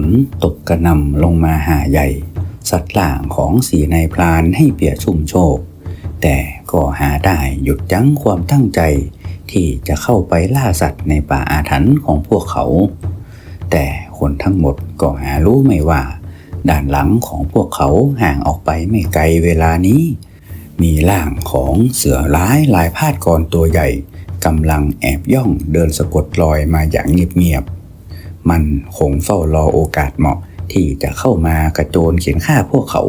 นตกกระนำลงมาหาใหญ่ สัตว์ล่างของสีนายพรานให้เปียชุ่มโชคแต่ก็หาได้หยุดยั้งความตั้งใจ ที่จะเข้าไปล่าสัตว์ในป่าอาถรรพ์ของพวกเขา แต่คนทั้งหมดก็หารู้ไม่ว่า ด้านหลังของพวกเขาห่างออกไปไม่ไกลเวลานี้ มีร่างของเสือร้ายลายพาดกรตัวใหญ่กำลังแอบย่องเดินสะกดรอยมาอย่างเงียบ มันคงเฝ้ารอโอกาสเหมาะที่จะเข้ามากระโจนเขียนฆ่าพวกเขา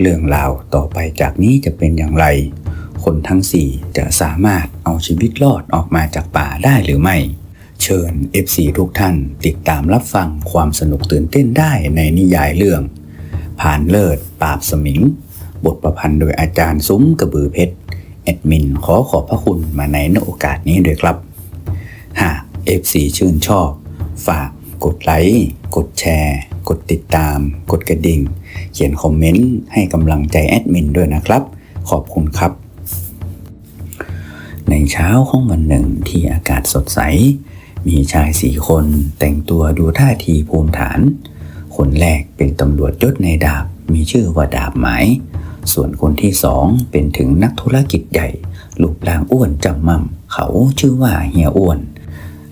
เรื่องราวต่อไปจากนี้จะเป็นอย่างไร คนทั้งสี่จะสามารถเอาชีวิตรอดออกมาจากป่าได้หรือไม่ เชิญ FC ทุกท่านติดตามรับฟังความสนุกตื่นเต้นได้ในนิยายเรื่อง ผ่านเลิศปราบสมิง บทประพันธ์โดยอาจารย์ซุ้มกระบือเพชรแอดมินขอขอบพระคุณมาในโอกาสนี้ด้วยครับ หาก FC ชื่นชอบ ฝากกดไลค์ กดแชร์ กดติดตาม กดกระดิ่ง เขียนคอมเมนต์ให้กำลังใจแอดมินด้วยนะครับ ขอบคุณครับ ในเช้าของวันหนึ่งที่อากาศสดใส มีชายสี่คนแต่งตัวดูท่าทีภูมิฐาน คนแรกเป็นตำรวจยศในดาบ มีชื่อว่าดาบหมาย ส่วนคนที่สองเป็นถึงนักธุรกิจใหญ่ รูปร่างอ้วนจำมั่มเขาชื่อว่าเฮียอ้วน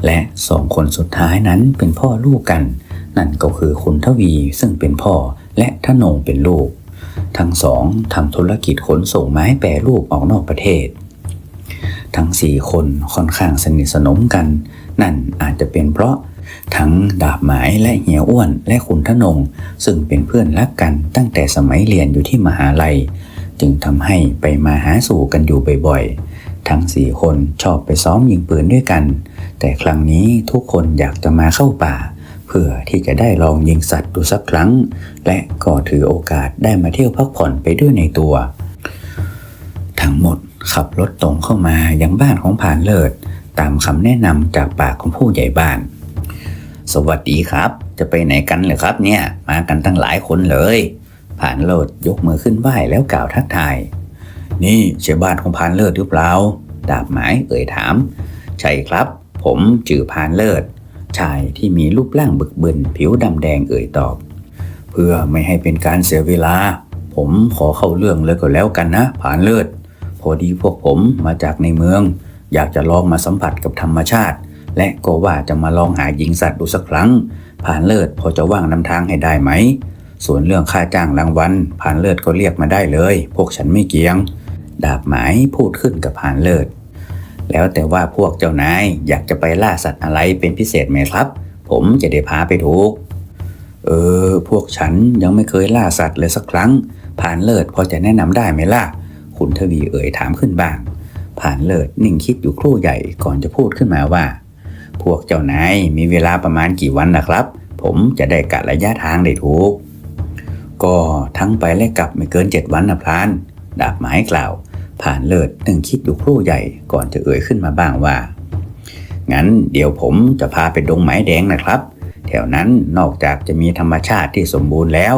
และสองคนสุดท้ายนั้นเป็นพ่อลูกกัน นั่นก็คือคุณทวีซึ่งเป็นพ่อและทนงเป็นลูก ทั้งสองทำธุรกิจขนส่งไม้แปรรูปออกนอกประเทศ ทั้งสี่คนค่อนข้างสนิทสนมกัน นั่นอาจจะเป็นเพราะทั้งดาบหมายและเหียอ้วนและขุนทนง ซึ่งเป็นเพื่อนรักกันตั้งแต่สมัยเรียนอยู่ที่มหาลัย จึงทำให้ไปมาหาสู่กันอยู่บ่อยๆ ทั้งสี่คนชอบไปซ้อมยิงปืนด้วยกัน แต่ครั้งนี้ทุกคนอยากจะมาเข้าป่า เพื่อที่จะได้ลองยิงสัตว์ดูสักครั้ง และก็ถือโอกาสได้มาเที่ยวพักผ่อนไปด้วยในตัว ทั้งหมดขับรถตรงเข้ามายังบ้านของผานเลิศ ตามคำแนะนำจากปากของผู้ใหญ่บ้าน สวัสดีครับ จะไปไหนกันเหรอครับเนี่ย มากันตั้งหลายคนเลยผานเลิศยกมือขึ้นไหว้แล้วกล่าวทักทาย นี่ใช่บ้านของพานเลิศหรือเปล่าดาบหมายเอ่ยถาม ใช่ครับ ผมจื่อพานเลิศ ชายที่มีรูปร่างบึกบึนผิวดำแดงเอ่ยตอบ เพื่อไม่ให้เป็นการเสียเวลา ผมขอเข้าเรื่องเลยก็แล้วกันนะผานเลิศ พอดีพวกผมมาจากในเมือง อยากจะลองมาสัมผัสกับธรรมชาติ และก็ว่าจะมาลองหาหญิงสัตว์ดูสักครั้งผานเลิศพอจะว่างนำทางให้ได้ไหม ส่วนเรื่องค่าจ้างรางวัลผานเลิศก็เรียกมาได้เลย พวกฉันไม่เกียง ดาบหมายพูดขึ้นกับผานเลิศ แล้วแต่ว่าพวกเจ้านายอยากจะไปล่าสัตว์อะไรเป็นพิเศษไหมครับ ผมจะได้พาไปถูก เออ พวกฉันยังไม่เคยล่าสัตว์เลยสักครั้ง ผ่านเลิศพอจะแนะนำได้ไหมล่ะ คุณทวีเอ่ยถามขึ้นบ้าง ผ่านเลิศนิ่งคิดอยู่ครู่ใหญ่ก่อนจะพูดขึ้นมาว่า พวกเจ้านายมีเวลาประมาณกี่วันนะครับ ผมจะได้กะระยะทางได้ถูก ก็ทั้งไปและกลับไม่เกินเจ็ดวันนะพลานดาบหมายกล่าว ผ่านเลิศนึ่งคิดอยู่ครู่ใหญ่ก่อนจะเอ่ยขึ้นมาบ้างว่า งั้นเดี๋ยวผมจะพาไปดงไม้แดงนะครับ แถวนั้นนอกจากจะมีธรรมชาติที่สมบูรณ์แล้ว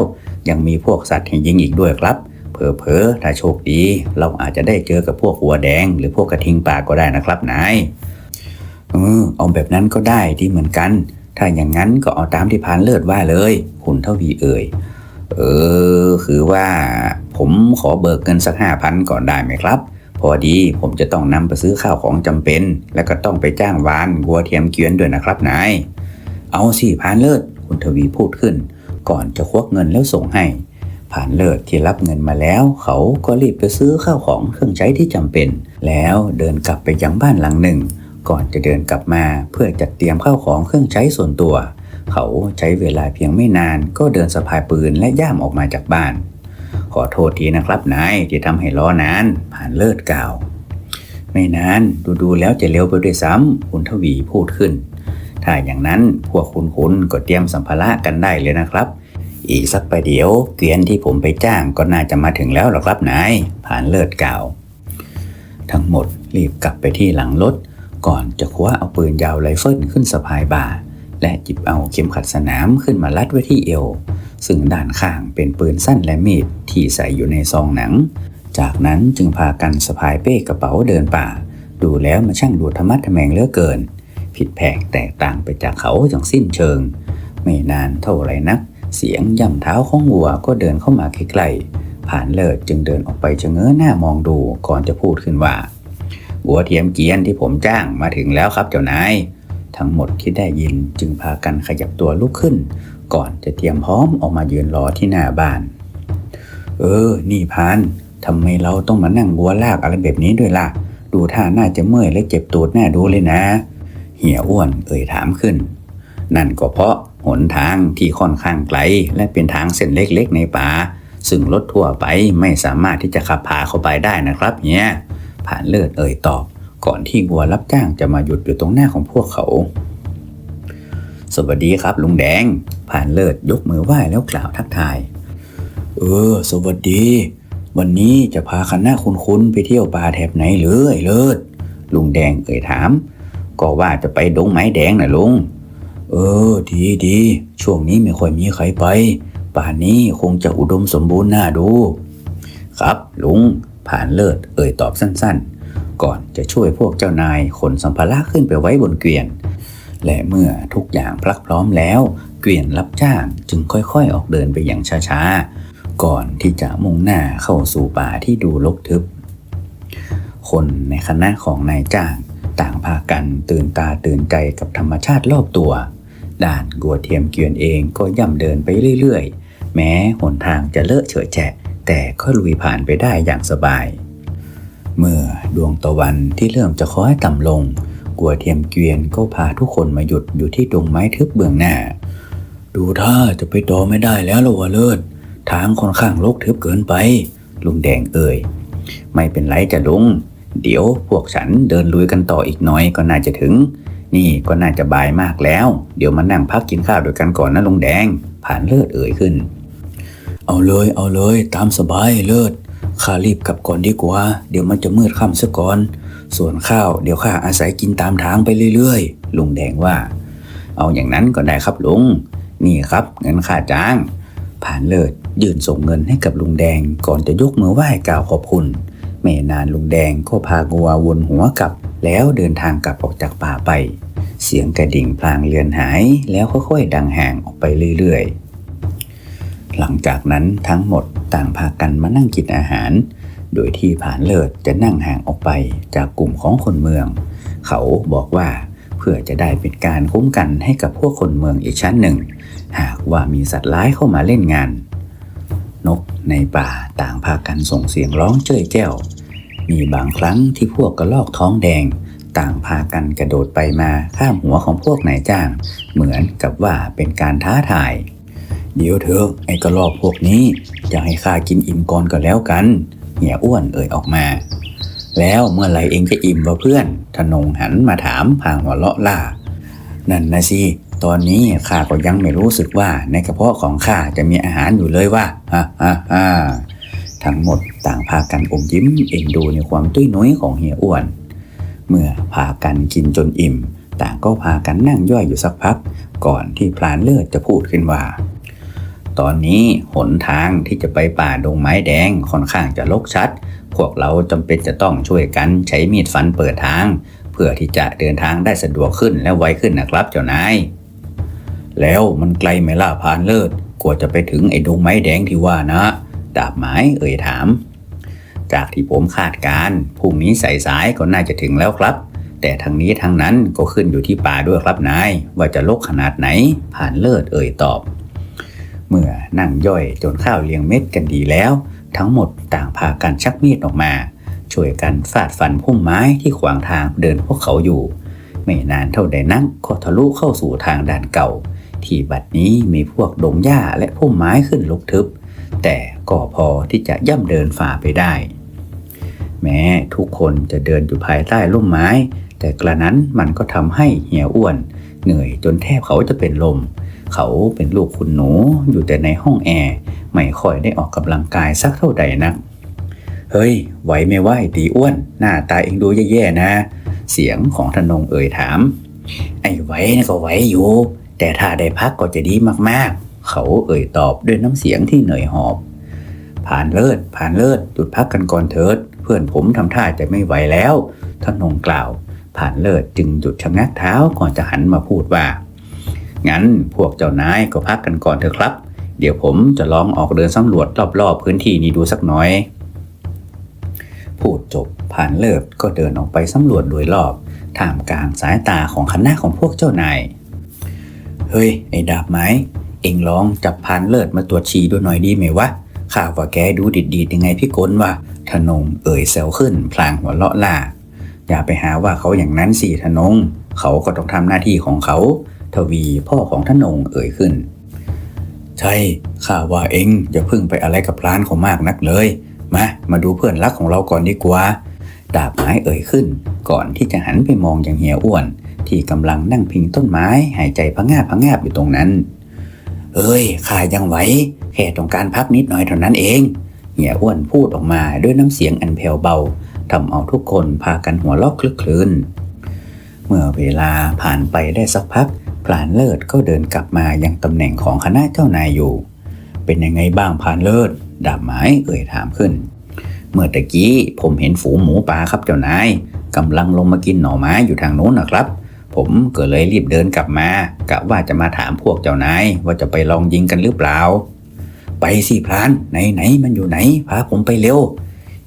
ยังมีพวกสัตว์ให้ยิงอีกด้วยครับเผลอๆถ้าโชคดี เราอาจจะได้เจอกับพวกหัวแดง หรือพวกกระทิงป่าก็ได้นะครับนายเออเอาแบบนั้นก็ได้ที่เหมือนกัน ถ้าอย่างนั้นก็เอาตามที่พานเลิศว่าเลย คุณเท่าวีเอ่ย เออ คือว่าผมขอเบิกเงินสักห้าพันก่อนได้ไหมครับ พอดีผมจะต้องนำไปซื้อข้าวของจำเป็น และก็ต้องไปจ้างวานวัวเทียมเกวียนด้วยนะครับนาย เอาสิผ่านเลิศคุณทวีพูดขึ้น ก่อนจะควักเงินแล้วส่งให้ผ่านเลิศที่รับเงินมาแล้ว เขาก็รีบไปซื้อข้าวของเครื่องใช้ที่จำเป็น แล้วเดินกลับไปยังบ้านหลังหนึ่ง ก่อนจะเดินกลับมาเพื่อจัดเตรียมข้าวของเครื่องใช้ส่วนตัว เขาใช้เวลาเพียงไม่นานก็เดินสะพายปืนและย่ามออกมาจากบ้าน ขอโทษทีนะครับนายที่ทำให้ล้อนาน ผ่านเลิศกล่าว ไม่นานดูๆแล้วจะเร็วไปด้วยซ้ำคุณทวีพูดขึ้น ถ้าอย่างนั้นพวกคุณคุณก็เตรียมสัมภาระกันได้เลยนะครับ อีกสักประเดี๋ยว เกวียนที่ผมไปจ้างก็น่าจะมาถึงแล้วหรอกครับนายผ่านเลิศกล่าว ทั้งหมดรีบกลับไปที่หลังรถก่อนจะคว้าเอาปืนยาวไรเฟิลขึ้นสะพายบ่า และจิบเอาเข็มขัดสนามขึ้นมาลัดไว้ที่เอว ซึ่งด้านข้างเป็นปืนสั้นและมีดที่ใส่อยู่ในซองหนัง จากนั้นจึงพากันสะพายเป้กระเป๋าเดินป่า ดูแล้วมันช่างดูธรรมะทแมงเลือเกิน ผิดแผกแตกต่างไปจากเขาอย่างสิ้นเชิง ไม่นานเท่าไรนัก เสียงย่ำเท้าของวัวก็เดินเข้ามาใกล้ๆผ่านเลิศจึงเดินออกไปจะเง้อหน้ามองดูก่อนจะพูดขึ้นว่าวัวเทียมเกียนที่ผมจ้างมาถึงแล้วครับเจ้านาย ทั้งหมดที่ได้ยินจึงพากันขยับตัวลุกขึ้น ก่อนจะเตรียมพร้อมออกมายืนรอที่หน้าบ้าน เออ นี่พานทำไมเราต้องมานั่งบัวลากอะไรแบบนี้ด้วยล่ะ ดูท่าน่าจะเมื่อยและเจ็บตูดแน่ดูเลยนะ เหี่ยอ้วนเอ่ยถามขึ้น นั่นก็เพราะหนทางที่ค่อนข้างไกล และเป็นทางเส้นเล็กๆ ในป่าซึ่งรถทั่วไปไม่สามารถที่จะขับพาเข้าไปได้นะครับเนี่ยผ่านเลิศเอ่ยตอบ ก่อนที่วัวรับจ้างจะมาหยุดอยู่ตรงหน้าของพวกเขา สวัสดีครับ ลุงแดง ผ่านเลิศยกมือไหว้แล้วกล่าวทักทาย เออ สวัสดี วันนี้จะพาคณะคุณๆไปเที่ยวป่าแถบไหนหรือไอ้เลิศ ลุงแดงเอ่ยถาม ก็ว่าจะไปดงไม้แดงนะลุง เออ ดีดีช่วงนี้ไม่ค่อยมีใครไป ป่านนี้คงจะอุดมสมบูรณ์น่าดู ครับลุงผ่านเลิศเอ่ยตอบสั้นๆ ก่อนจะช่วยพวกเจ้านายขนสัมภาระขึ้นไปไว้บนเกวียน และเมื่อทุกอย่างพลักพร้อมแล้ว เกวียนรับจ้างจึงค่อยๆ ออกเดินไปอย่างช้าๆ ก่อนที่จะมุ่งหน้าเข้าสู่ป่าที่ดูรกทึบ คนในคณะของนายจ้างต่างพากันตื่นตาตื่นใจกับธรรมชาติรอบตัว ด่านกัวเทียมเกวียนเองก็ย่ำเดินไปเรื่อยๆ แม้หนทางจะเลอะเฉอะแฉะแต่ก็ลุยผ่านไปได้อย่างสบาย เมื่อดวงตะวันที่เริ่มจะคล้อยต่ำลง กัวเทียมเกวียนก็พาทุกคนมาหยุดอยู่ที่ดงไม้ทึบเบื้องหน้า ดูท่าจะไปต่อไม่ได้แล้วละวะเลิศ ทางค่อนข้างรกทึบเกินไป ลุงแดงเอ่ย ไม่เป็นไรจะลุง เดี๋ยวพวกฉันเดินลุยกันต่ออีกหน่อยก็น่าจะถึง นี่ก็น่าจะบ่ายมากแล้ว เดี๋ยวมานั่งพักกินข้าวด้วยกันก่อนนะลุงแดง ผ่านเลิศเอ่ยขึ้น เอาเลยเอาเลยตามสบายเลิศ ข้ารีบกลับก่อนดีกว่า เดี๋ยวมันจะมืดค่ำซะก่อน ส่วนข้าวเดี๋ยวข้าอาศัยกินตามทางไปเรื่อยๆ ลุงแดงว่า เอาอย่างนั้นก็ได้ครับลุง นี่ครับเงินค่าจ้าง ผ่านเลิศยื่นส่งเงินให้กับลุงแดงก่อนจะยกมือไหว้กล่าวขอบคุณ ไม่นานลุงแดงก็พางัววนหัวกลับ แล้วเดินทางกลับออกจากป่าไป เสียงกระดิ่งพลางเลือนหาย แล้วค่อยๆดังห่างออกไปเรื่อยๆ หลังจากนั้นทั้งหมดต่างพากันมานั่งกินอาหาร โดยที่ผ่านเลิศจะนั่งห่างออกไปจากกลุ่มของคนเมือง เขาบอกว่าเพื่อจะได้เป็นการคุ้มกันให้กับพวกคนเมืองอีกชั้นหนึ่ง หากว่ามีสัตว์ร้ายเข้ามาเล่นงาน นกในป่าต่างพากันส่งเสียงร้องเจ้ยแจ้ว มีบางครั้งที่พวกกระลอกท้องแดง ต่างพากันกระโดดไปมาข้ามหัวของพวกนายจ้าง เหมือนกับว่าเป็นการท้าทาย เดี๋ยวเถอะไอ้กระลอกพวกนี้จะให้ข้ากินอิ่มก่อนก็แล้วกันเหี่ยอ้วนเอ่ยออกมา แล้วเมื่อไรเองจะอิ่มวะเพื่อนธนงหันมาถามพางหัวเราะล่า นั่นนะสิตอนนี้ข้าก็ยังไม่รู้สึกว่าในกระเพาะของข้าจะมีอาหารอยู่เลยว่าฮ่าฮ่าฮ่าทั้งหมดต่างพากันอมยิ้มเอ็นดูในความตุ้ยนุ้ยของเฮียอ้วน เมื่อพากันกินจนอิ่ม ต่างก็พากันนั่งย่อยอยู่สักพัก ก่อนที่พลานเลิศจะพูดขึ้นว่า ตอนนี้หนทางที่จะไปป่าดงไม้แดงค่อนข้างจะลกชัด พวกเราจำเป็นจะต้องช่วยกันใช้มีดฟันเปิดทาง เพื่อที่จะเดินทางได้สะดวกขึ้นและไวขึ้นนะครับเจ้านาย แล้วมันไกลไหมล่ะพานเลิศกว่าจะไปถึงไอ้ดงไม้แดงที่ว่านะ ดาบไม้เอ่ยถาม จากที่ผมคาดการณ์พรุ่งนี้สายๆก็น่าจะถึงแล้วครับ แต่ทางนี้ทางนั้นก็ขึ้นอยู่ที่ป่าด้วยครับนาย ว่าจะลกขนาดไหนผ่านเลิศเอ่ยตอบ เมื่อนั่งย่อยจนข้าวเลี้ยงเม็ดกันดีแล้ว ทั้งหมดต่างพากันชักมีดออกมา ช่วยกันฟาดฟันพุ่มไม้ที่ขวางทางเดินพวกเขาอยู่ ไม่นานเท่าใดนักก็ทะลุเข้าสู่ทางด่านเก่า ที่บัดนี้มีพวกดงหญ้าและพุ่มไม้ขึ้นลุกทึบ แต่ก็พอที่จะย่ำเดินฝ่าไปได้ แม้ทุกคนจะเดินอยู่ภายใต้ร่มไม้ แต่กระนั้นมันก็ทำให้เหี่ยอ้วน เหนื่อยจนแทบเขาจะเป็นลม เขาเป็นลูกคุณหนูอยู่แต่ในห้องแอร์ไม่ค่อยได้ออกกำลังกายสักเท่าใดนักเฮ้ย ไหวไม่ไหวตีอ้วน หน้าตาเองดูแย่ๆนะ เสียงของธนงเอ่ยถาม ไอ้ไหวนะก็ไหวอยู่ แต่ถ้าได้พักก็จะดีมากๆ เขาเอ่ยตอบด้วยน้ำเสียงที่เหนื่อยหอบ ผ่านเลิศ ผ่านเลิศหยุดพักกันก่อนเถิด เพื่อนผมทำท่าจะไม่ไหวแล้วธนงกล่าว ผ่านเลิศจึงหยุดชะงักเท้าก่อนจะหันมาพูดว่า งั้นพวกเจ้านายก็พักกันก่อนเถอะครับ เดี๋ยวผมจะลองออกเดินสำรวจรอบๆพื้นที่นี้ดูสักหน่อย พูดจบผ่านเลิศก็เดินออกไปสำรวจโดยรอบท่ามกลางสายตาของคณะของพวกเจ้านาย เฮ้ย ไอ้ดาบไม้ เอ็งลองจับพานเลิศมาตรวจฉี่ดูหน่อยดีไหมวะ ข้าว่าแกดูดีๆยังไงพี่กลวะธนงเอ่ยแซวขึ้น พลางหัวเลาะล่า อย่าไปหาว่าเขาอย่างนั้นสิธนง เขาก็ต้องทำหน้าที่ของเขา ทวีพ่อของธนงเอ่ยขึ้น ใช่ข้าว่าเองอย่าพึ่งไปอะไรกับพลานเขามากนักเลยมามาดูเพื่อนรักของเราก่อนดีกว่า ดาบไม้เอ่ยขึ้น ก่อนที่จะหันไปมองอย่างเฮียอ้วน ที่กำลังนั่งพิงต้นไม้หายใจพะงาบพะงาบอยู่ตรงนั้น เอ้ยข้ายังไหวแค่ต้องการพักนิดหน่อยเท่านั้นเอง เหียอ้วนพูดออกมาด้วยน้ำเสียงอันแผ่วเบาทำเอาทุกคนพากันหัวเราะคลึกคลืนเมื่อเวลาผ่านไปได้สักพัก พลานเลิศก็เดินกลับมายังตำแหน่งของคณะเจ้านายอยู่ เป็นยังไงบ้างพลานเลิศดาบไม้เอ่ยถามขึ้น เมื่อตะกี้ผมเห็นฝูงหมูป่าครับเจ้านายกำลังลงมากินหน่อไม้อยู่ทางโน้นนะครับ ผมก็เลยรีบเดินกลับมากะว่าจะมาถามพวกเจ้านายว่าจะไปลองยิงกันหรือเปล่า ไปสิพรานไหนไหนมันอยู่ไหนพาผมไปเร็ว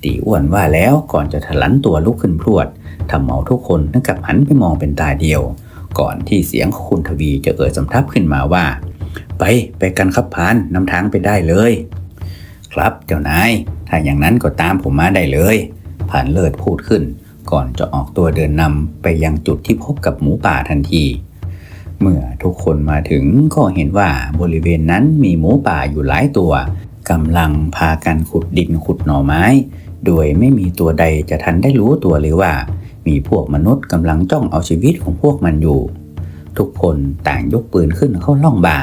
ตีอ้วนว่าแล้วก่อนจะถลันตัวลุกขึ้นพรวดทำเอาทุกคนนึกกับหันไปมองเป็นตาเดียว ก่อนที่เสียงของคุณทวีจะเอ่ยสำทับขึ้นมาว่า ไปไปกันครับพานนำทางไปได้เลย ครับเจ้านาย ถ้าอย่างนั้นก็ตามผมมาได้เลยผ่านเลิศพูดขึ้น ก่อนจะออกตัวเดินนำไปยังจุดที่พบกับหมูป่าทันที เมื่อทุกคนมาถึงก็เห็นว่าบริเวณนั้นมีหมูป่าอยู่หลายตัวกำลังพากันขุดดินขุดหน่อไม้ โดยไม่มีตัวใดจะทันได้รู้ตัวเลยว่า มีพวกมนุษย์กำลังจ้องเอาชีวิตของพวกมันอยู่ ทุกคนต่างยกปืนขึ้นเข้าล่องบ่า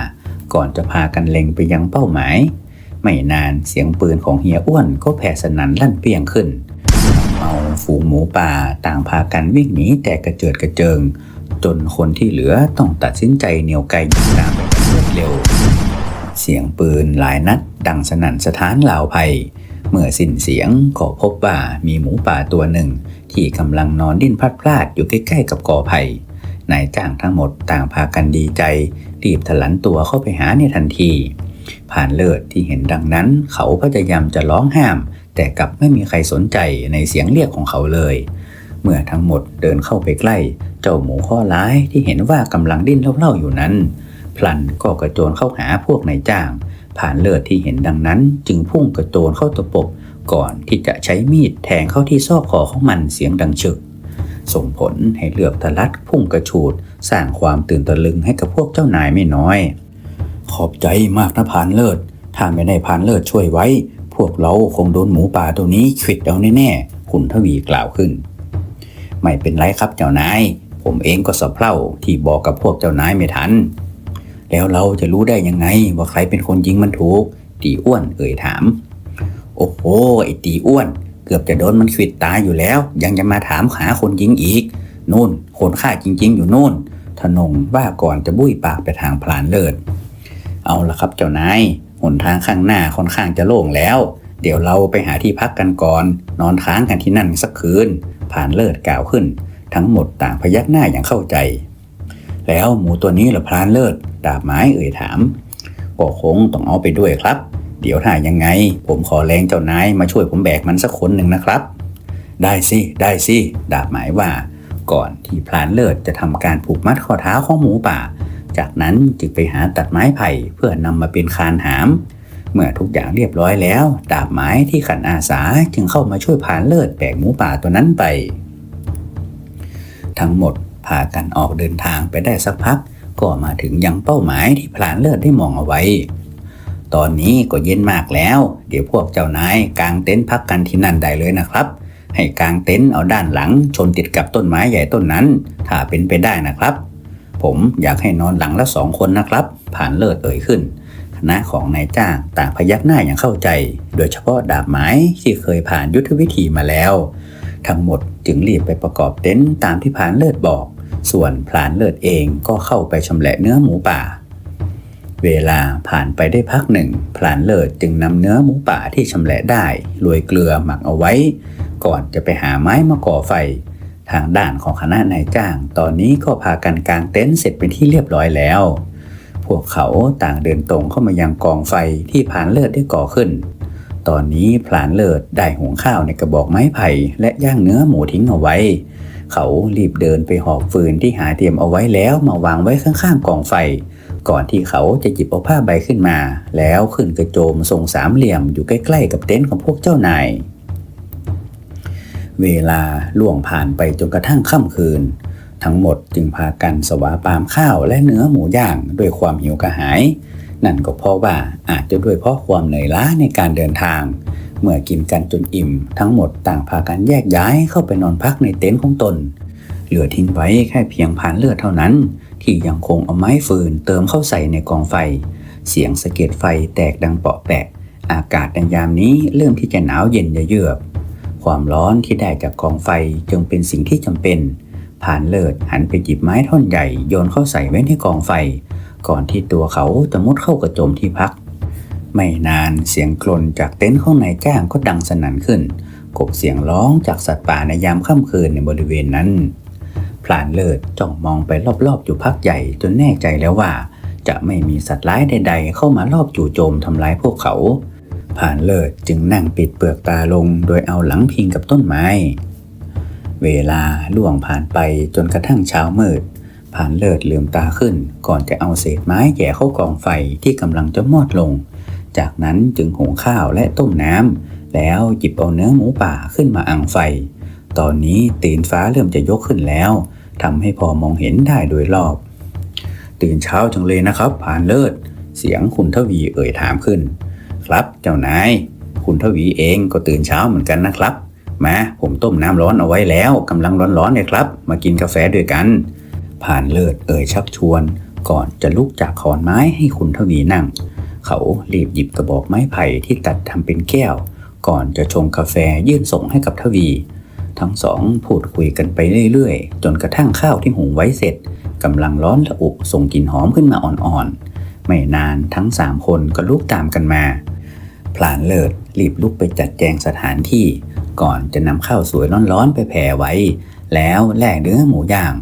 ก่อนจะพากันเล็งไปยังเป้าหมาย ไม่นานเสียงปืนของเฮียอ้วนก็แผ่สนั่นลั่นเปียงขึ้นเอาฝูงหมูป่าต่างพากันวิ่งหนีแต่กระเจิดกระเจิง จนคนที่เหลือต้องตัดสินใจเหนียวไกยิงตามไปรวดเร็ว เสียงปืนหลายนัด ดังสนั่นสถานลาวภัย เมื่อสิ้นเสียงก็พบว่ามีหมูป่าตัวหนึ่ง ที่กำลังนอนดิ้นพลัดพราดอยู่ใกล้ๆกับกอไผ่นายจ้างทั้งหมดต่างพากันดีใจ รีบถลันตัวเข้าไปหาในทันที ผ่านเลิศที่เห็นดังนั้น เขาพยายามจะร้องห้าม แต่กลับไม่มีใครสนใจในเสียงเรียกของเขาเลย เมื่อทั้งหมดเดินเข้าไปใกล้ เจ้าหมูข้อร้ายที่เห็นว่ากำลังดิ้นเล่าๆอยู่นั้น พลันก็กระโจนเข้าหาพวกนายจ้าง ผ่านเลิศที่เห็นดังนั้น จึงพุ่งกระโจนเข้าตะปบ ก่อนที่จะใช้มีดแทงเข้าที่ซอกคอของมันเสียงดังฉึก ส่งผลให้เลือบทะลัดพุ่งกระฉูด สร้างความตื่นตะลึงให้กับพวกเจ้านายไม่น้อย ขอบใจมากนะพานเลิศ ถ้าไม่ได้พานเลิศช่วยไว้ พวกเราคงโดนหมูป่าตัวนี้ขิดเอาแน่ๆคุณทวีกล่าวขึ้น ไม่เป็นไรครับเจ้านาย ผมเองก็สะเพร่าที่บอกกับพวกเจ้านายไม่ทัน แล้วเราจะรู้ได้ยังไงว่าใครเป็นคนยิงมันถูกตีอ้วนเอ่ยถาม โอ้โหไอตีอ้วน เกือบจะโดนมันขิดตายอยู่แล้ว ยังจะมาถามหาคนยิงอีกนู่นคนฆ่าจริง ๆ อยู่นู่นทนงว่าก่อนจะบุ้ยปากไปทางพลานเลิศเอาละครับเจ้านายหนทางข้างหน้าค่อนข้างจะโล่งแล้ว เดี๋ยวเราไปหาที่พักกันก่อน นอนค้างกันที่นั่นสักคืนผ่านเลิศกล่าวขึ้น ทั้งหมดต่างพยักหน้าอย่างเข้าใจ แล้วหมูตัวนี้ละพลานเลิศดาบไม้เอ่ยถามก็คงต้องเอาไปด้วยครับ เดี๋ยวถ้ายังไง ผมขอแรงเจ้านายมาช่วยผมแบกมันสักคนหนึ่งนะครับ ได้สิ ได้สิ ดาบหมายว่า ก่อนที่พลานเลิศจะทำการผูกมัดข้อเท้าของหมูป่า จากนั้นจึงไปหาตัดไม้ไผ่เพื่อนำมาเป็นคานหาม เมื่อทุกอย่างเรียบร้อยแล้ว ดาบไม้ที่ขันอาสาจึงเข้ามาช่วยพลานเลิศแบกหมูป่าตัวนั้นไป ทั้งหมดพากันออกเดินทางไปได้สักพัก ก็มาถึงยังเป้าหมายที่พลานเลิศได้มองเอาไว้ ตอนนี้ก็เย็นมากแล้ว เดี๋ยวพวกเจ้านายกางเต็นท์พักกันที่นั่นได้เลยนะครับ ให้กางเต็นท์เอาด้านหลัง ชนติดกับต้นไม้ใหญ่ต้นนั้น ถ้าเป็นไปได้นะครับ ผมอยากให้นอนหลังละสองคนนะครับ ผ่านเลิศเอ่ยขึ้นคณะของนายจ้างต่างพยักหน้าอย่างเข้าใจ โดยเฉพาะดาบไม้ที่เคยผ่านยุทธวิธีมาแล้ว ทั้งหมดจึงรีบไปประกอบเต็นท์ตามที่ผ่านเลิศบอก ส่วนพลานเลิศเองก็เข้าไปชำแหละเนื้อหมูป่า เวลาผ่านไปได้พักหนึ่งพลานเลิศจึงนำเนื้อหมูป่าที่ชำแหละได้โรยเกลือหมักเอาไว้ ก่อนจะไปหาไม้มาก่อไฟ ทางด้านของคณะนายจ้าง ตอนนี้ก็พากันกางเต็นท์เสร็จเป็นที่เรียบร้อยแล้ว พวกเขาต่างเดินตรงเข้ามายังกองไฟที่ผานเลิศได้ก่อขึ้น ตอนนี้ผลานเลิศได้หุงข้าวในกระบอกไม้ไผ่และย่างเนื้อหมูทิ้งเอาไว้ เขารีบเดินไปหอบฟืนที่หาเตรียมเอาไว้แล้วมาวางไว้ข้างๆกองไฟ ก่อนที่เขาจะหยิบเอาผ้าใบขึ้นมา แล้วขึ้นกระโจมทรงสามเหลี่ยมอยู่ใกล้ๆกับเต็นท์ของพวกเจ้านาย เวลาล่วงผ่านไปจนกระทั่งค่ำคืน ทั้งหมดจึงพากันสวาปามข้าวและเนื้อหมูย่างด้วยความหิวกระหาย นั่นก็เพราะว่าอาจจะด้วยเพราะความเหนื่อยล้าในการเดินทาง เมื่อกินกันจนอิ่ม ทั้งหมดต่างพากันแยกย้ายเข้าไปนอนพักในเต็นท์ของตน เหลือทิ้งไว้แค่เพียงผ่านเลือดเท่านั้น ที่ยังคงเอาไม้ฟืนเติมเข้าใส่ในกองไฟ เสียงสะเก็ดไฟแตกดังเปาะแปะ อากาศในยามนี้เริ่มที่จะหนาวเย็นเยือกความร้อนที่ได้จากกองไฟจึงเป็นสิ่งที่จำเป็น ผ่านเลิศหันไปหยิบไม้ท่อนใหญ่โยนเข้าใส่ไว้ในกองไฟ ก่อนที่ตัวเขาจะมุดเข้ากระโจมที่พัก ไม่นานเสียงกลนจากเต็นท์ของในจ้างก็ดังสนั่นขึ้น กบเสียงร้องจากสัตว์ป่าในยามค่ำคืนในบริเวณนั้น ลานเลิศจ้องมองไปรอบๆอยู่พักใหญ่จนแน่ใจแล้วว่า จะไม่มีสัตว์ร้ายใด ๆ เข้ามารอบจู่โจมทำร้ายพวกเขา ผ่านเลิศจึงนั่งปิดเปลือกตาลงโดยเอาหลังพิงกับต้นไม้ เวลาล่วงผ่านไปจนกระทั่งเช้ามืด ผ่านเลิศลืมตาขึ้น ก่อนจะเอาเศษไม้แย่เข้ากองไฟที่กำลังจะมอดลง จากนั้นจึงหุงข้าวและต้มน้ำแล้วหยิบเอาเนื้อหมูป่าขึ้นมาอังไฟตอนนี้ตีนฟ้าเริ่มจะยกขึ้นแล้ว ทำให้พอมองเห็นได้โดยรอบ ตื่นเช้าจังเลยนะครับผ่านเลิศ เสียงคุณทวีเอ่ยถามขึ้น ครับเจ้านาย คุณทวีเองก็ตื่นเช้าเหมือนกันนะครับ มาผมต้มน้ำร้อนเอาไว้แล้วกำลังร้อนๆเลยครับ มากินกาแฟด้วยกัน ผ่านเลิศเอ่ยชักชวน ก่อนจะลุกจากขอนไม้ให้คุณทวีนั่ง เขารีบหยิบกระบอกไม้ไผ่ที่ตัดทำเป็นแก้ว ก่อนจะชงกาแฟยื่นส่งให้กับทวี ทั้งสองพูดคุยกันไปเรื่อยๆ จนกระทั่งข้าวที่หุงไว้เสร็จกำลังร้อนระอุส่งกลิ่นหอมขึ้นมาอ่อนๆ ไม่นานทั้งสามคนก็ลุกตามกันมา พลานเลิศรีบลุกไปจัดแจงสถานที่ ก่อนจะนำข้าวสวยร้อนๆไปแผ่ไว้ แล้วแลกเนื้อหมูย่าง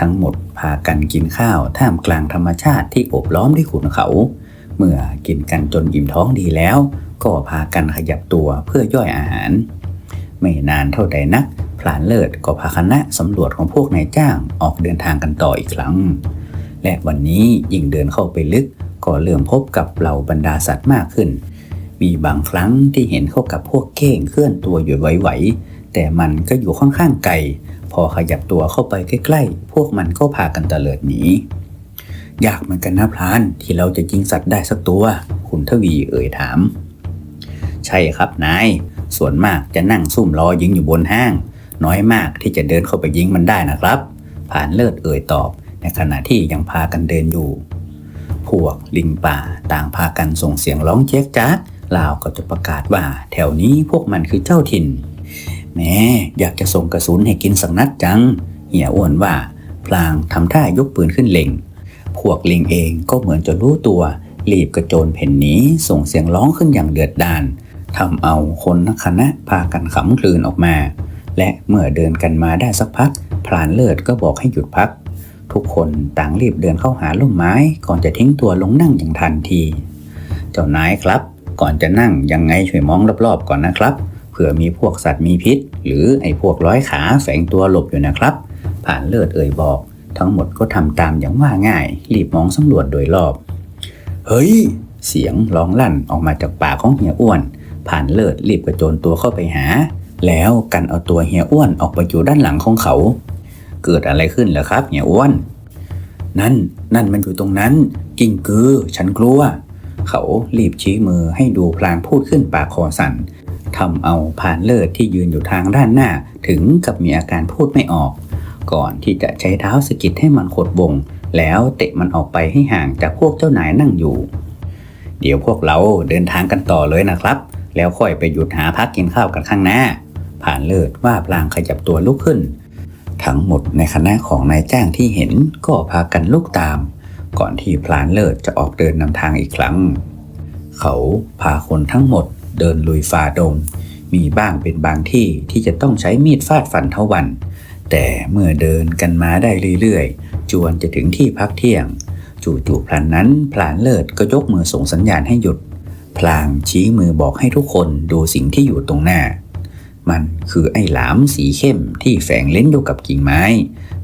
ทั้งหมดพากันกินข้าวท่ามกลางธรรมชาติที่โอบล้อมด้วยขุนเขา เมื่อกินกันจนอิ่มท้องดีแล้ว ก็พากันขยับตัวเพื่อย่อยอาหาร ไม่นานเท่าใดนัก พลานเลิศก็พาคณะสำรวจของพวกนายจ้างออกเดินทางกันต่ออีกครั้ง และวันนี้ยิ่งเดินเข้าไปลึก ก็เริ่มพบกับเหล่าบรรดาสัตว์มากขึ้น มีบางครั้งที่เห็นเข้ากับพวกเก้งเคลื่อนตัวอยู่ไหวๆแต่มันก็อยู่ค่อนข้างไกลพอขยับตัวเข้าไปใกล้ๆ พวกมันก็พากันตะเลิดหนียากเหมือนกันนะพลานที่เราจะยิงสัตว์ได้สักตัว คุณทวีเอ่ยถาม ใช่ครับนาย ส่วนมากจะนั่งซุ่มรอยิงอยู่บนห้าง น้อยมากที่จะเดินเข้าไปยิงมันได้นะครับ ผ่านเลิศเอ่ยตอบในขณะที่ยังพากันเดินอยู่ พวกลิงป่าต่างพากันส่งเสียงร้องเจ๊กจ๊าดลาวก็จะประกาศว่า แถวนี้พวกมันคือเจ้าถิ่นแหม่อยากจะส่งกระสุนให้กินสักนัดจัง เหี่ยอ้วนว่า พลางทำท่ายกปืนขึ้นเล็ง พวกลิงเองก็เหมือนจะรู้ตัวรีบกระโจนเพ่นหนีส่งเสียงร้องขึ้นอย่างเดือดดาล ทำเอาคนนักคณะพากันขำคลืนออกมา และเมื่อเดินกันมาได้สักพัก พลานเลิศก็บอกให้หยุดพัก ทุกคนต่างรีบเดินเข้าหาล่มไม้ก่อนจะทิ้งตัวลงนั่งอย่างทันที เจ้านายครับ ก่อนจะนั่งยังไงช่วยมองรอบๆก่อนนะครับเผื่อมีพวกสัตว์มีพิษ หรือไอ้พวกร้อยขาแฝงตัวหลบอยู่นะครับผ่านเลิศเอ่ยบอก ทั้งหมดก็ทำตามอย่างว่าง่าย รีบมองสำรวจโดยรอบ เฮ้ย เสียงร้องลั่นออกมาจากปากของเฮียอ้วน ผ่านเลิศรีบกระโจนตัวเข้าไปหา แล้วกันเอาตัวเฮียอ้วนออกไปอยู่ด้านหลังของเขา เกิดอะไรขึ้นเหรอครับเฮียอ้วน นั่นนั่นมันอยู่ตรงนั้น กิ้งกือ ฉันกลัว เขารีบชี้มือให้ดูพลางพูดขึ้นปากคอสั่นทำเอาผ่านเลิศที่ยืนอยู่ทางด้านหน้า ถึงกับมีอาการพูดไม่ออก ก่อนที่จะใช้เท้าสกิดให้มันขดวงแล้วเตะมันออกไปให้ห่างจากพวกเจ้านายนั่งอยู่ เดี๋ยวพวกเราเดินทางกันต่อเลยนะครับ แล้วค่อยไปหยุดหาพักกินข้าวกันข้างหน้า ผ่านเลิศว่าพลางขยับตัวลุกขึ้น ทั้งหมดในคณะของนายจ้างที่เห็นก็พากันลุกตาม ก่อนที่พลานเลิศจะออกเดินนำทางอีกครั้ง เขาพาคนทั้งหมดเดินลุยฝ่าดง มีบ้างเป็นบางที่ที่จะต้องใช้มีดฟาดฟันเท่าวัน แต่เมื่อเดินกันมาได้เรื่อยๆ จวนจะถึงที่พักเที่ยง จู่ๆพลันนั้นพลานเลิศก็ยกมือส่งสัญญาณให้หยุด พลางชี้มือบอกให้ทุกคนดูสิ่งที่อยู่ตรงหน้า มันคือไอ้หลามสีเข้มที่แฝงเล่นอยู่กับกิ่งไม้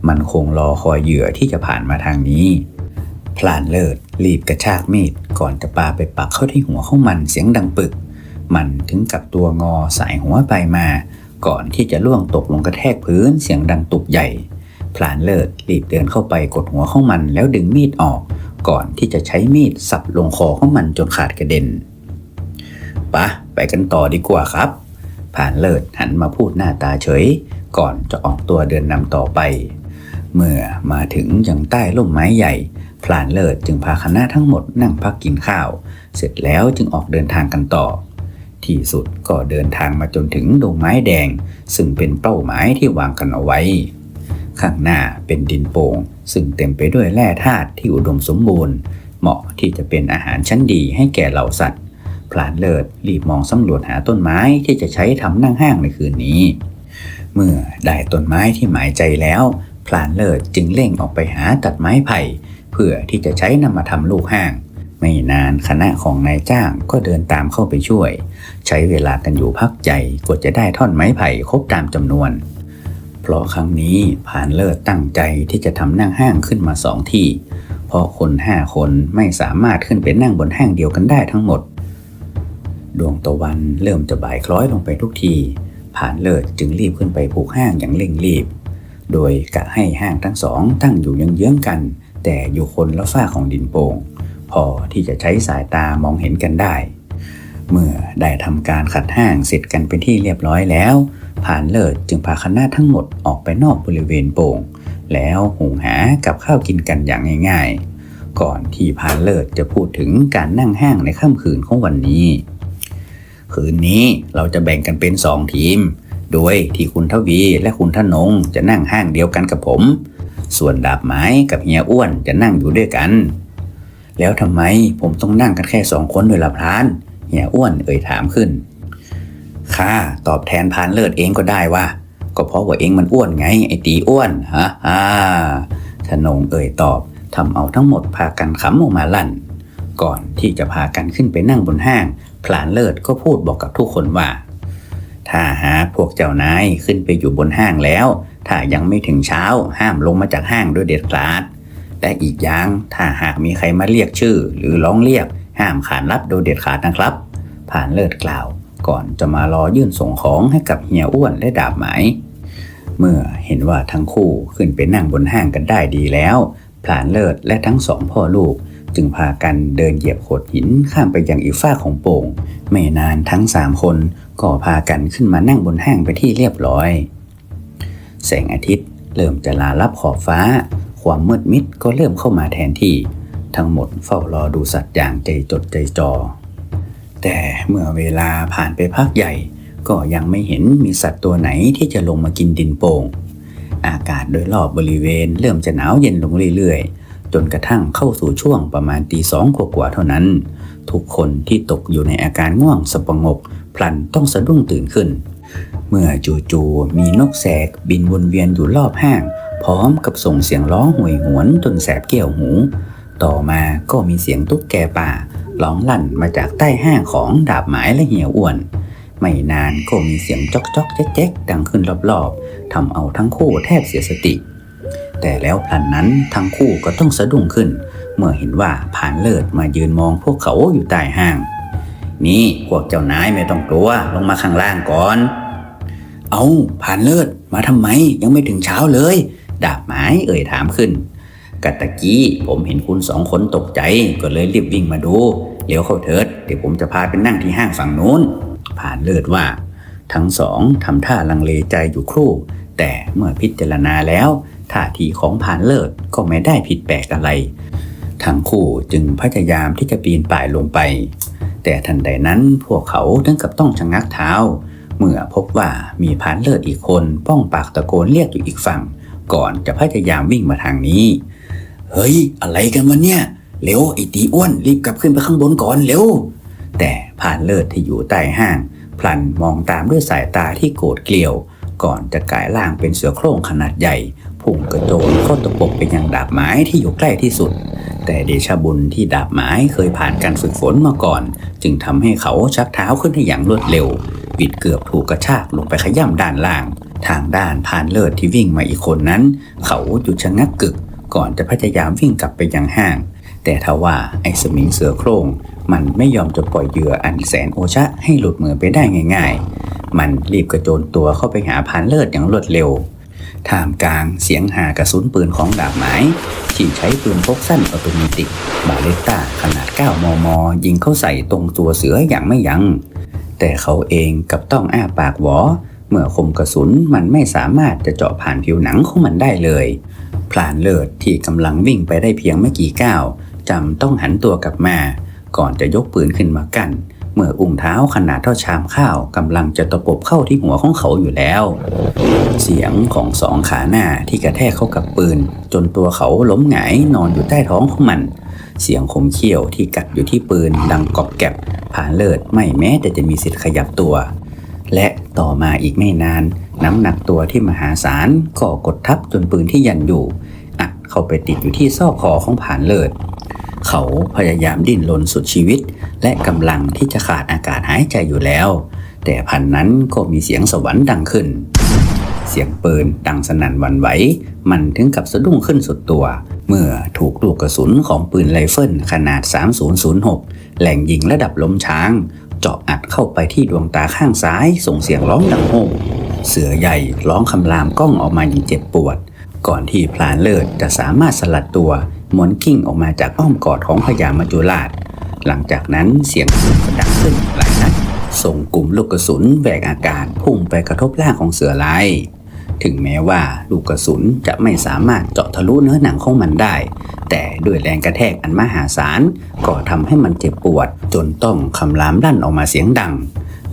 มันคงรอคอยเหยื่อที่จะผ่านมาทางนี้ พลานเลิศรีบกระชากมีดก่อนจะปาไปปักเข้าที่หัวของมันเสียงดังปึก มันถึงกับตัวงอสายหัวไปมา ก่อนที่จะล่วงตกลงกระแทกพื้นเสียงดังตุบใหญ่ พลานเลิศรีบเดินเข้าไปกดหัวของมันแล้วดึงมีดออก ก่อนที่จะใช้มีดสับลงคอของมันจนขาดกระเด็น ปะไปกันต่อดีกว่าครับพลานเลิศหันมาพูดหน้าตาเฉย ก่อนจะออกตัวเดินนำต่อไป เมื่อมาถึงยังใต้ร่มไม้ใหญ่พลานเลิศจึงพาคณะทั้งหมดนั่งพักกินข้าว เสร็จแล้วจึงออกเดินทางกันต่อ ที่สุดก็เดินทางมาจนถึงดงไม้แดง ซึ่งเป็นเป้าหมายที่วางกันเอาไว้ ข้างหน้าเป็นดินโป่ง ซึ่งเต็มไปด้วยแร่ธาตุที่อุดมสมบูรณ์ เหมาะที่จะเป็นอาหารชั้นดีให้แก่เหล่าสัตว์ พลานเลิศรีบมองสำรวจหาต้นไม้ที่จะใช้ทำนั่งห้างในคืนนี้ เมื่อได้ต้นไม้ที่หมายใจแล้วพลานเลิศจึงเร่งออกไปหาตัดไม้ไผ่เพื่อที่จะใช้นำมาทำลูกห้าง ไม่นานคณะของนายจ้างก็เดินตามเข้าไปช่วย ใช้เวลากันอยู่พักใหญ่กว่าจะได้ท่อนไม้ไผ่ครบตามจำนวน เพราะครั้งนี้ผ่านเลิศตั้งใจที่จะทำนั่งห้างขึ้นมาสองที่ เพราะคนห้าคนไม่สามารถขึ้นไปนั่งบนห้างเดียวกันได้ทั้งหมด ดวงตะวันเริ่มจะบ่ายคล้อยลงไปทุกที ผ่านเลิศจึงรีบขึ้นไปผูกห้างอย่างเร่งรีบ โดยกะให้ห้างทั้งสองตั้งอยู่ยังเยื้องกัน แต่อยู่คนละฝ้าของดินโป่ง พอที่จะใช้สายตามองเห็นกันได้ เมื่อได้ทำการขัดห้างเสร็จกันเป็นที่เรียบร้อยแล้ว ผ่านเลิศจึงพาคณะทั้งหมดออกไปนอกบริเวณโป่ง แล้วหุงหากับข้าวกินกันอย่างง่าย ๆก่อนที่ผ่านเลิศจะพูดถึงการนั่งห้างในค่ำคืนของวันนี้ คืนนี้เราจะแบ่งกันเป็นสองทีม โดยที่คุณทวีและคุณทนงจะนั่งห้างเดียวกันกับผม ส่วนดาบไม้กับเฮียอ้วนจะนั่งอยู่ด้วยกัน แล้วทำไมผมต้องนั่งกันแค่สองคนด้วยล่ะพรานเฮียอ้วนเอ่ยถามขึ้นข้าตอบแทนพานเลิศเองก็ได้ว่า ก็เพราะว่าเองมันอ้วนไงไอตีอ้วนฮะอ่าธนงเอ่ยตอบทำเอาทั้งหมดพากันขำออกมาลั่น ก่อนที่จะพากันขึ้นไปนั่งบนห้าง พลานเลิศก็พูดบอกกับทุกคนว่า ถ้าหากพวกเจ้านายขึ้นไปอยู่บนห้างแล้ว ถ้ายังไม่ถึงเช้าห้ามลงมาจากห้างด้วยเด็ดขาดและอีกอย่างถ้าหากมีใครมาเรียกชื่อ หรือร้องเรียก ห้ามขานรับโดยเด็ดขาดนะครับ ผ่านเลิศกล่าว ก่อนจะมารอยื่นส่งของให้กับเฮียอ้วนและดาบไหมายเมื่อเห็นว่าทั้งคู่ขึ้นไปนั่งบนห้างกันได้ดีแล้วพลานเลิศและทั้งสองพ่อลูก จึงพากันเดินเหยียบโขดหินข้ามไปยังอีกฝ้ากของโป่ง ไม่นานทั้งสามคนก็พากันขึ้นมานั่งบนห้างไปที่เรียบร้อย แสงอาทิตย์เริ่มจะลาลับขอบฟ้า ความมืดมิดก็เริ่มเข้ามาแทนที่ ทั้งหมดเฝ้ารอดูสัตว์อย่างใจจดใจจอแต่เมื่อเวลาผ่านไปพักใหญ่ ก็ยังไม่เห็นมีสัตว์ตัวไหนที่จะลงมากินดินโป่งอากาศโดยรอบบริเวณเริ่มจะหนาวเย็นลงเรื่อยๆ จนกระทั่งเข้าสู่ช่วงประมาณตีสองกว่าเท่านั้น ทุกคนที่ตกอยู่ในอาการง่วงสปงก พลันต้องสะดุ้งตื่นขึ้น เมื่อจู่ๆมีนกแสกบินวนเวียนอยู่รอบห้าง พร้อมกับส่งเสียงร้องห่วยหวนจนแสบเกี่ยวหู ต่อมาก็มีเสียงตุ๊กแกป่าร้องลั่นมาจากใต้ห้างของดาบหมายและเหี่ยวอ้วนไม่นานก็มีเสียงจอกจอกแจ๊กดังขึ้นรอบๆทำเอาทั้งคู่แทบเสียสติ แต่แล้วพลันนั้นทั้งคู่ก็ต้องสะดุ้งขึ้น เมื่อเห็นว่าผ่านเลิศมายืนมองพวกเขาอยู่ใต้ห้าง นี่พวกเจ้านายไม่ต้องกลัวลงมาข้างล่างก่อน เอาผ่านเลิศมาทำไมยังไม่ถึงเช้าเลย ดาบหมายเอ่ยถามขึ้นกะตะกี้ผมเห็นคุณสองคนตกใจก็เลยรีบวิ่งมาดูเดี๋ยวเข้าเถิดเดี๋ยวผมจะพาไปนั่งที่ห้างฝั่งนู้น ผ่านเลิศว่า ทั้งสองทำท่าลังเลใจอยู่ครู่ แต่เมื่อพิจารณาแล้วท่าทีของผานเลิศก็ไม่ได้ผิดแปลกอะไร ทั้งคู่จึงพยายามที่จะปีนป่ายลงไป แต่ทันใดนั้นพวกเขาถึงกับต้องชะงักเท้า เมื่อพบว่ามีผานเลิศอีกคนป้องปากตะโกนเรียกอยู่อีกฝั่ง ก่อนจะพยายามวิ่งมาทางนี้ เฮ้ย อะไรกันวะเนี่ย เร็วไอ้ตีอ้วนรีบกลับขึ้นไปข้างบนก่อนเร็ว แต่ผานเลิศที่อยู่ใต้ห้างพลันมองตามด้วยสายตาที่โกรธเกลียว ก่อนจะกลายร่างเป็นเสือโคร่งขนาดใหญ่ พุ่งกระโจนเข้าตะปบไปยังดาบไม้ที่อยู่ใกล้ที่สุด แต่เดชบุญที่ดาบไม้เคยผ่านการฝึกฝนมาก่อน จึงทำให้เขาชักเท้าขึ้นให้อย่างรวดเร็ววิดเกือบถูกกระชากลงไปขย่ำด้านล่าง ทางด้านผานเลิศที่วิ่งมาอีกคนนั้น เขาหยุดชะงักกึก ก่อนจะพยายามวิ่งกลับไปยังห้าง แต่ทว่าไอ้สมิงเสือโครงมันไม่ยอมจะปล่อยเหยื่ออันแสนโอชะให้หลุดมือไปได้ง่าย ๆ มันรีบกระโจนตัวเข้าไปหาผานเลิศอย่างรวดเร็ว ท่ามกลางเสียงหากระสุนปืนของดาบไม้ที่ใช้ปืนพกสั้นออโตเมติกบาเลตตาขนาด 9 มม ยิงเข้าใส่ตรงตัวเสืออย่างไม่ยัง้ง แต่เขาเองกับต้องอ้าปากหวอ เมื่อคมกระสุนมันไม่สามารถจะเจาะผ่านผิวหนังของมันได้เลยพลานเลิศที่กำลังวิ่งไปได้เพียงไม่กี่ก้าวจำต้องหันตัวกลับมา ก่อนจะยกปืนขึ้นมากั้น เมื่ออุ้งเท้าขนาดเท่าชามข้าวกำลังจะตะปบเข้าที่หัวของเขาอยู่แล้ว เสียงของสองขาหน้าที่กระแทกเข้ากับปืน จนตัวเขาล้มหงายนอนอยู่ใต้ท้องของมัน เสียงคมเขี้ยวที่กัดอยู่ที่ปืนดังกรอบแกรบผ่านเลิศไม่แม้แต่จะมีสิทธิ์ขยับตัว และต่อมาอีกไม่นาน น้ำหนักตัวที่มหาศาลก็กดทับจนปืนที่ยันอยู่อัดเข้าไปติดอยู่ที่ซอกคอของผ่านเลิศเขาพยายามดิ้นรนสุดชีวิต และกำลังที่จะขาดอากาศหายใจอยู่แล้ว แต่พันนั้นก็มีเสียงสวรรค์ดังขึ้น เสียงปืนดังสนั่นวันไหว มันถึงกับสะดุ้งขึ้นสุดตัว เมื่อถูกลูกกระสุนของปืนไรเฟิลขนาด 3006 แหล่งยิงระดับล้มช้าง เจาะอัดเข้าไปที่ดวงตาข้างซ้าย ส่งเสียงร้องดังโห่เสือใหญ่ร้องคำรามก้องออกมาอย่างเจ็บปวด ก่อนที่พลานเลิศจะสามารถสลัดตัวหมุนกิ้งออกมาจากอ้อมกอดของพญามัจจุราช หลังจากนั้นเสียงปืนก็ดังขึ้นหลายนัดส่งกลุ่มลูกกระสุนแหวกอากาศพุ่งไปกระทบร่างของเสือลายถึงแม้ว่าลูกกระสุนจะไม่สามารถเจาะทะลุเนื้อหนังของมันได้ แต่ด้วยแรงกระแทกอันมหาศาลก็ทำให้มันเจ็บปวด จนต้องคำรามลั่นออกมาเสียงดัง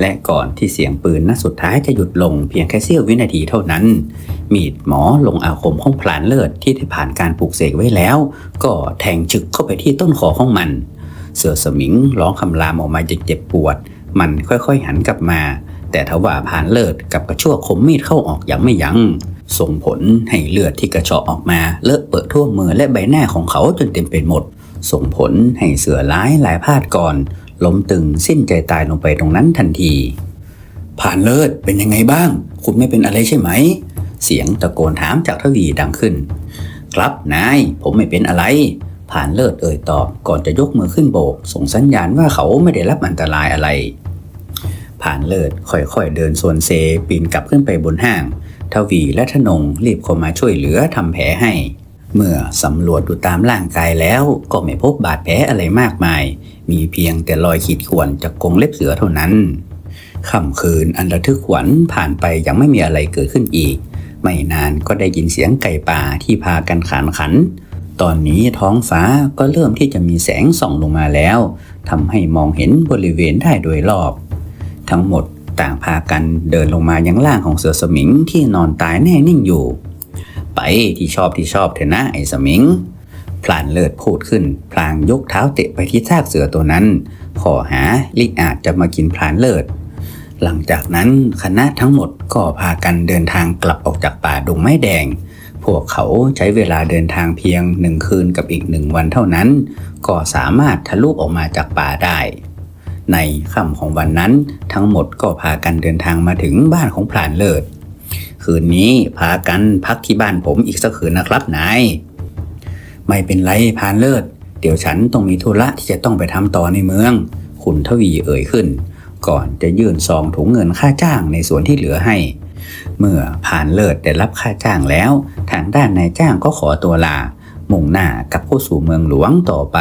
และก่อนที่เสียงปืนนัดสุดท้ายจะหยุดลงเพียงแค่เสี้ยววินาทีเท่านั้น มีดหมอลงอาคมของพลานเลิศที่ได้ผ่านการปลูกเสกไว้แล้ว ก็แทงฉึกเข้าไปที่ต้นคอของมัน เสือสมิงร้องคำรามออกมาอย่างเจ็บปวด มันค่อยๆหันกลับมา แต่ทว่าผ่านเลิศกับกระชั่วคมมีดเข้าออกอย่างไม่ยัง้งส่งผลให้เลือดที่กระเชาะออกมา เลอะเปิดทั่วมือและใบหน้าของเขาจนเต็มไปหมด ส่งผลให้เสือร้ายหลายพาดก่อนล้มตึงสิ้นใจตายลงไปตรงนั้นทันที ผ่านเลิศเป็นยังไงบ้าง คุณไม่เป็นอะไรใช่ไหม เสียงตะโกนถามจากทวีดังขึ้น ครับนายผมไม่เป็นอะไร ผ่านเลิศเอ่ยตอบก่อนจะยกมือขึ้นโบก ส่งสัญญาณว่าเขาไม่ได้รับอันตรายอะไร ผ่านเลิศค่อยๆเดินส่วนเซปีนกลับขึ้นไปบนห้างทวีและทนงรีบเข้ามาช่วยเหลือทำแผลให้ เมื่อสำรวจดูตามร่างกายแล้วก็ไม่พบบาดแผลอะไรมากมาย มีเพียงแต่รอยขีดข่วนจากกรงเล็บเสือเท่านั้นค่ำคืนอันระทึกขวัญผ่านไปยังไม่มีอะไรเกิดขึ้นอีก ไม่นานก็ได้ยินเสียงไก่ป่าที่พากันขานขัน ตอนนี้ท้องฟ้าก็เริ่มที่จะมีแสงส่องลงมาแล้วทำให้มองเห็นบริเวณได้โดยรอบ ทั้งหมดต่างพากันเดินลงมายังล่างของเสือสมิงที่นอนตายแน่นิ่งอยู่ ไปที่ชอบที่ชอบเถอะนะไอ้สมิงพลานเลิศพูดขึ้น พลางยกเท้าเตะไปที่ซากเสือตัวนั้น ขอหาลิอาจจะมากินพลานเลิศ หลังจากนั้นคณะทั้งหมดก็พากันเดินทางกลับออกจากป่าดงไม้แดง พวกเขาใช้เวลาเดินทางเพียงหนึ่งคืนกับอีกหนึ่งวันเท่านั้น ก็สามารถทะลุออกมาจากป่าได้ ในค่ำของวันนั้นทั้งหมดก็พากันเดินทางมาถึงบ้านของพลานเลิศ คืนนี้พากันพักที่บ้านผมอีกสักคืนนะครับนาย ไม่เป็นไรพานเลิศ เดี๋ยวฉันต้องมีธุระที่จะต้องไปทำต่อในเมือง คุณทวีเอ่ยขึ้น ก่อนจะยื่นซองถุงเงินค่าจ้างในส่วนที่เหลือให้ เมื่อผ่านเลิศได้รับค่าจ้างแล้ว ทางด้านนายจ้างก็ขอตัวลา มุ่งหน้ากลับเข้าสู่เมืองหลวงต่อไป